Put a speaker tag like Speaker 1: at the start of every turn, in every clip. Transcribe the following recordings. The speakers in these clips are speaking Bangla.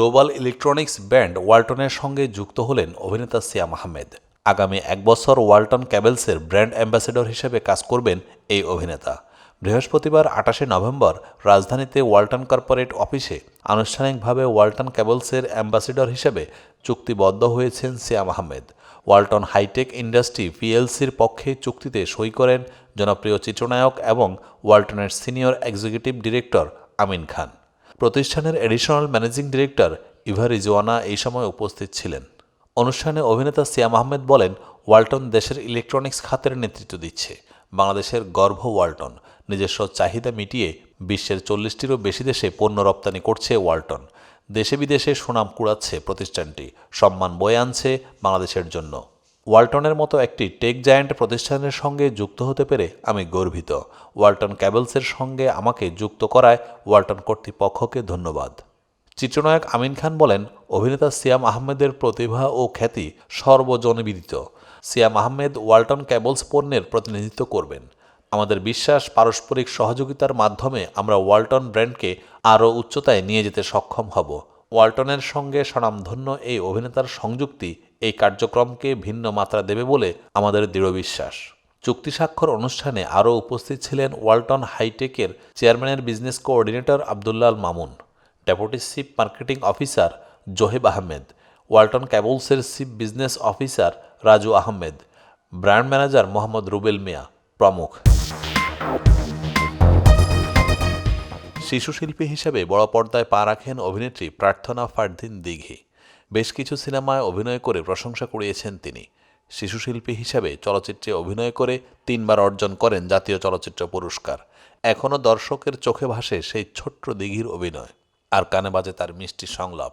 Speaker 1: গ্লোবাল ইলেকট্রনিক্স ব্র্যান্ড ওয়ালটনের সঙ্গে যুক্ত হলেন অভিনেতা সিয়াম আহমেদ। আগামী এক বছর ওয়ালটন ক্যাবেলসের ব্র্যান্ড অ্যাম্বাসেডর হিসেবে কাজ করবেন এই অভিনেতা। বৃহস্পতিবার আটাশে নভেম্বর রাজধানীতে ওয়ালটন কর্পোরেট অফিসে আনুষ্ঠানিকভাবে ওয়ালটন ক্যাবলসের অ্যাম্বাসেডর হিসেবে চুক্তিবদ্ধ হয়েছেন Siam Ahmed. Walton hi tech industry পিএলসির পক্ষে চুক্তিতে সই করেন জনপ্রিয় চিত্রনায়ক এবং ওয়ালটনের senior executive director Amin Khan. প্রতিষ্ঠানের additional managing director Eva Rizwana এই সময় উপস্থিত ছিলেন। অনুষ্ঠানে অভিনেতা সিয়াম আহমেদ বলেন, ওয়ালটন দেশের ইলেকট্রনিক্স খাতের নেতৃত্ব দিচ্ছে। বাংলাদেশের গর্ভ ওয়ালটন, নিজস্ব চাহিদা মিটিয়ে বিশ্বের চল্লিশটিরও বেশি দেশে পণ্য রপ্তানি করছে ওয়ালটন। দেশে বিদেশে সুনাম কুড়াচ্ছে প্রতিষ্ঠানটি। সম্মান বয়ে আনছে বাংলাদেশের জন্য। ওয়ালটনের মতো একটি টেক জায়ান্ট প্রতিষ্ঠানের সঙ্গে যুক্ত হতে পেরে আমি গর্বিত। ওয়ালটন ক্যাবলসের সঙ্গে আমাকে যুক্ত করায় ওয়ালটন কর্তৃপক্ষকে ধন্যবাদ। চিত্রনায়ক আমিন খান বলেন, অভিনেতা সিয়াম আহমেদের প্রতিভা ও খ্যাতি সর্বজনবিদিত। সিয়াম আহমেদ ওয়ালটন ক্যাবলস পণ্যের প্রতিনিধিত্ব করবেন। আমাদের বিশ্বাস, পারস্পরিক সহযোগিতার মাধ্যমে আমরা ওয়ালটন ব্র্যান্ডকে আরও উচ্চতায় নিয়ে যেতে সক্ষম হব। ওয়ালটনের সঙ্গে স্বনামধন্য এই অভিনেতার সংযুক্তি এই কার্যক্রমকে ভিন্ন মাত্রা দেবে বলে আমাদের দৃঢ় বিশ্বাস। চুক্তি স্বাক্ষর অনুষ্ঠানে আরও উপস্থিত ছিলেন ওয়ালটন হাইটেকের চেয়ারম্যানের business coordinator Abdullah Al Mamun, deputy chief marketing officer Zoheb Ahmed, Walton ক্যাবলসের chief business officer Raju Ahmed, brand manager Mohammad Rubel Mia প্রমুখ। শিশুশিল্পী হিসেবে বড় পর্দায় পা রাখেন অভিনেত্রী প্রার্থনা ফারদিন দিঘি। বেশ কিছু সিনেমায় অভিনয় করে প্রশংসা কুড়িয়েছেন তিনি। শিশুশিল্পী হিসেবে চলচ্চিত্রে অভিনয় করে তিনবার অর্জন করেন জাতীয় চলচ্চিত্র পুরস্কার। এখনও দর্শকের চোখে ভাসে সেই ছোট্ট দিঘির অভিনয়। আর কানে বাজে তার মিষ্টি সংলাপ।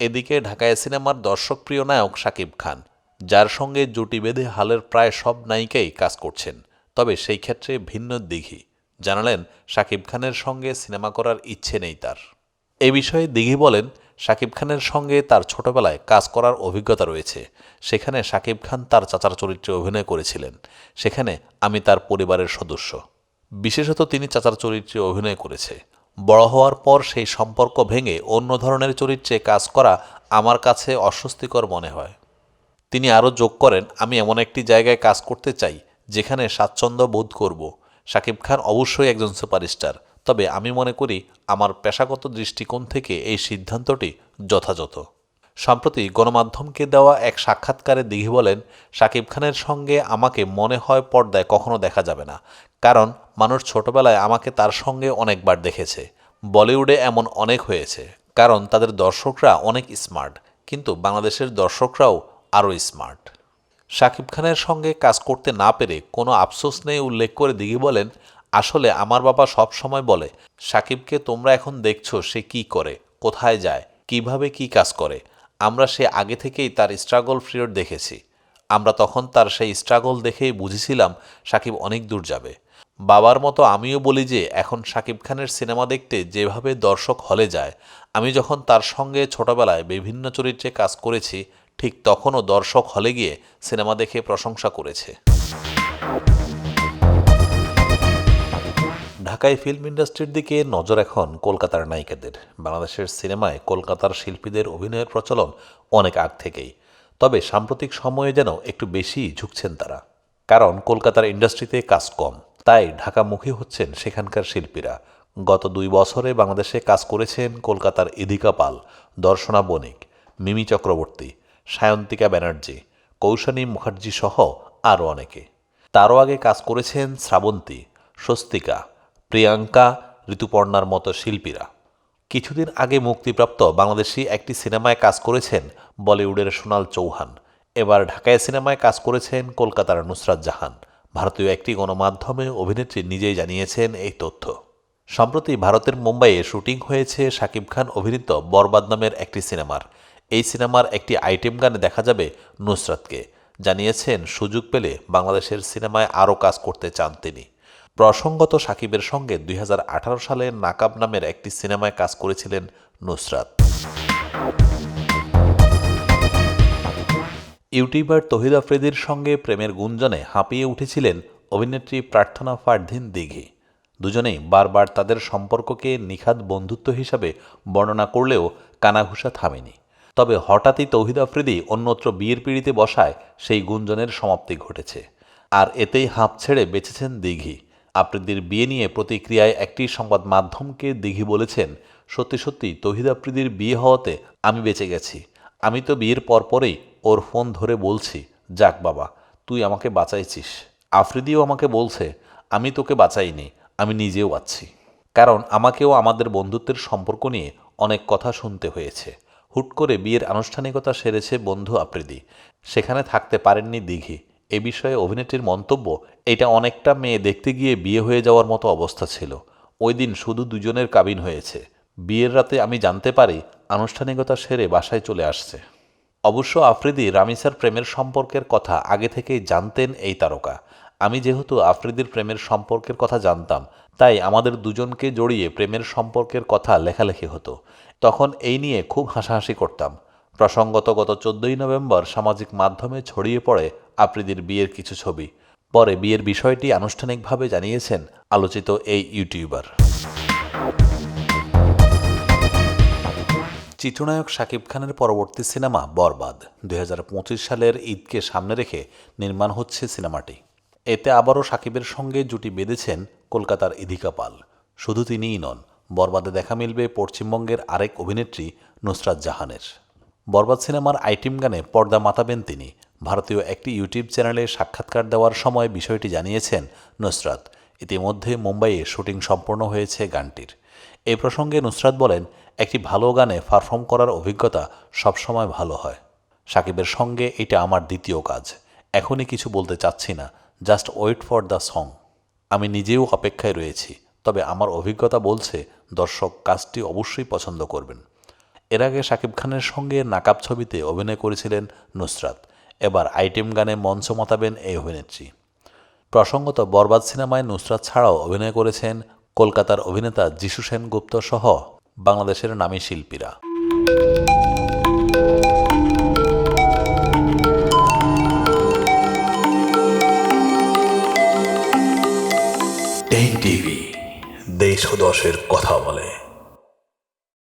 Speaker 1: এদিকে ঢাকায় সিনেমার দর্শকপ্রিয় নায়ক শাকিব খান, যার সঙ্গে জুটি বেঁধে হালের প্রায় সব নায়িকাই কাজ করছেন। তবে সেই ক্ষেত্রে ভিন্ন দিঘি। জানালেন, শাকিব খানের সঙ্গে সিনেমা করার ইচ্ছে নেই তার। এ বিষয়ে দিঘি বলেন, শাকিব খানের সঙ্গে তার ছোটবেলায় কাজ করার অভিজ্ঞতা রয়েছে। সেখানে শাকিব খান তার চাচার চরিত্রে অভিনয় করেছিলেন। সেখানে আমি তার পরিবারের সদস্য। বিশেষত তিনি চাচার চরিত্রে অভিনয় করেছে। বড় হওয়ার পর সেই সম্পর্ক ভেঙে অন্য ধরনের চরিত্রে কাজ করা আমার কাছে অস্বস্তিকর মনে হয়। তিনি আরও যোগ করেন, আমি এমন একটি জায়গায় কাজ করতে চাই, যেখানে স্বাচ্ছন্দ্য বোধ করব। শাকিব খান অবশ্যই একজন সুপারস্টার। তবে আমি মনে করি আমার পেশাগত দৃষ্টিকোণ থেকে এই সিদ্ধান্তটি যথাযথ। সম্প্রতি গণমাধ্যমকে দেওয়া এক সাক্ষাৎকারে দিঘি বলেন শাকিব খানের সঙ্গে আমাকে মনে হয় পর্দায় কখনো দেখা যাবে না। কারণ মানুষ ছোটবেলায় আমাকে তার সঙ্গে অনেকবার দেখেছে। বলিউডে এমন অনেক হয়েছে। কারণ তাদের দর্শকরা অনেক স্মার্ট। কিন্তু বাংলাদেশের দর্শকরাও আরও স্মার্ট। শাকিব খানের সঙ্গে কাজ করতে না পেরে কোনো আফসোস নেই উল্লেখ করে দিঘি বলেন, আসলে আমার বাবা সব সময় বলে সাকিবকে তোমরা এখন দেখছ সে কি করে, কোথায় যায়, কীভাবে কি কাজ করে। আমরা সে আগে থেকেই তার স্ট্রাগল পিরিয়ড দেখেছি। আমরা তখন তার সেই স্ট্রাগল দেখেই বুঝেছিলাম সাকিব অনেক দূর যাবে। বাবার মতো আমিও বলি যে, এখন সাকিব খানের সিনেমা দেখতে যেভাবে দর্শক হলে যায়, আমি যখন তার সঙ্গে ছোটবেলায় বিভিন্ন চরিত্রে কাজ করেছি ঠিক তখনও দর্শক হলে গিয়ে সিনেমা দেখে প্রশংসা করেছে। ঢাকায় ফিল্ম ইন্ডাস্ট্রির দিকে নজর এখন কলকাতার নায়িকাদের। বাংলাদেশের সিনেমায় কলকাতার শিল্পীদের অভিনয়ের প্রচলন অনেক আগ থেকেই। তবে সাম্প্রতিক সময়ে যেন একটু বেশি ঝুঁকছেন তারা। কারণ কলকাতার ইন্ডাস্ট্রিতে কাজ কম। তাই ঢাকামুখী হচ্ছেন সেখানকার শিল্পীরা। গত দুই বছরে বাংলাদেশে কাজ করেছেন কলকাতার ইদিকা পাল, দর্শনা বণিক, মিমি চক্রবর্তী। সায়ন্তিকা ব্যানার্জি, কৌশানী মুখার্জি সহ আরও অনেকে। তারও আগে কাজ করেছেন শ্রাবন্তী, স্বস্তিকা, প্রিয়াঙ্কা, ঋতুপর্ণার মতো শিল্পীরা। কিছুদিন আগে মুক্তিপ্রাপ্ত বাংলাদেশি একটি সিনেমায় কাজ করেছেন বলিউডের সোনাল চৌহান। এবার ঢাকায় সিনেমায় কাজ করেছেন কলকাতার নুসরাত জাহান। ভারতীয় একটি গণমাধ্যমে অভিনেত্রী নিজেই জানিয়েছেন এই তথ্য। সম্প্রতি ভারতের মুম্বাইয়ে শুটিং হয়েছে শাকিব খান অভিনীত বরবাদ নামের একটি সিনেমার। এই সিনেমার একটি আইটেম গানে দেখা যাবে নুসরাতকে। জানিয়েছেন, সুযোগ পেলে বাংলাদেশের সিনেমায় আরও কাজ করতে চান তিনি। প্রসঙ্গত সাকিবের সঙ্গে দুই হাজার আঠারো সালে নাকাব নামের একটি সিনেমায় কাজ করেছিলেন নুসরাত। ইউটিউবার তহিদ আফ্রিদির সঙ্গে প্রেমের গুঞ্জনে হাঁপিয়ে উঠেছিলেন অভিনেত্রী প্রার্থনা ফারদিন দিঘি। দুজনেই বারবার তাদের সম্পর্ককে নিখাদ বন্ধুত্ব হিসাবে বর্ণনা করলেও কানাঘুষা থামেনি। তবে হঠাৎই তৌহিদ আফ্রিদি অন্যত্র বিয়ের পিড়িতে বসায়, সেই গুঞ্জনের সমাপ্তি ঘটেছে। আর এতেই হাঁপ ছেড়ে বেঁচেছেন দিঘি। আফ্রিদির বিয়ে নিয়ে প্রতিক্রিয়ায় একটি সংবাদ মাধ্যমকে দিঘি বলেছেন, সত্যি সত্যি, তৌহিদ আফ্রিদির বিয়ে হওয়াতে আমি বেঁচে গেছি। আমি তো বিয়ের পরপরেই ওর ফোন ধরে বলছি, যাক বাবা, তুই আমাকে বাঁচাইছিস। আফ্রিদিও আমাকে বলছে, আমি তোকে বাঁচাইনি, আমি নিজেও আছি কারণ আমাকেও আমাদের বন্ধুত্বের সম্পর্ক নিয়ে অনেক কথা শুনতে হয়েছে। হুট করে বিয়ের আনুষ্ঠানিকতা সেরেছে বন্ধু আফ্রিদি সেখানে থাকতে পারেননি দিঘি। এ বিষয়ে অভিনেত্রীর মন্তব্য, এটা অনেকটা মেয়ে দেখতে গিয়ে বিয়ে হয়ে যাওয়ার মতো অবস্থা ছিল। ওই দিন শুধু দুজনের কাবিন হয়েছে। বিয়ের রাতে আমি জানতে পারি, আনুষ্ঠানিকতা সেরে বাসায় চলে আসছে। অবশ্য আফ্রিদি রামিসার প্রেমের সম্পর্কের কথা আগে থেকেই জানতেন এই তারকা। আমি যেহেতু আফ্রিদির প্রেমের সম্পর্কের কথা জানতাম, তাই আমাদের দুজনকে জড়িয়ে প্রেমের সম্পর্কের কথা লেখালেখি হতো। তখন এই নিয়ে খুব হাসাহাসি করতাম। প্রসঙ্গত গত চোদ্দই নভেম্বর সামাজিক মাধ্যমে ছড়িয়ে পড়ে আফ্রিদির বিয়ের কিছু ছবি। পরে বিয়ের বিষয়টি আনুষ্ঠানিকভাবে জানিয়েছেন আলোচিত এই ইউটিউবার। চিত্রনায়ক শাকিব খানের পরবর্তী সিনেমা বরবাদ। দুই হাজার পঁচিশ সালের ঈদকে সামনে রেখে নির্মাণ হচ্ছে সিনেমাটি। এতে আবারও শাকিবের সঙ্গে জুটি বেঁধেছেন কলকাতার ইধিকা পাল। শুধু তিনিই নন বরবাদে দেখা মিলবে পশ্চিমবঙ্গের আরেক অভিনেত্রী নুসরাত জাহানের। বরবাদ সিনেমার আইটিম গানে পর্দা মাতাবেন তিনি। ভারতীয় একটি ইউটিউব চ্যানেলে সাক্ষাৎকার দেওয়ার সময় বিষয়টি জানিয়েছেন নুসরাত। ইতিমধ্যে মুম্বাইয়ে শুটিং সম্পন্ন হয়েছে গানটির। এই প্রসঙ্গে নুসরাত বলেন, একটি ভালো গানে পারফর্ম করার অভিজ্ঞতা সবসময় ভালো হয়। সাকিবের সঙ্গে এটা আমার দ্বিতীয় কাজ। এখনই কিছু বলতে চাচ্ছি না। Just wait for the song. আমি নিজেও অপেক্ষায় রয়েছি। তবে আমার অভিজ্ঞতা বলছে দর্শক কাজটি অবশ্যই পছন্দ করবেন। এর আগে শাকিব খানের সঙ্গে নাকাব ছবিতে অভিনয় করেছিলেন নুসরাত। এবার আইটেম গানে মঞ্চ মাতাবেন এই অভিনেত্রী। প্রসঙ্গত বরবাদ সিনেমায় নুসরাত ছাড়াও অভিনয় করেছেন কলকাতার অভিনেতা যিশু সেনগুপ্ত সহ বাংলাদেশের নামী শিল্পীরা। দশের কথা বলে।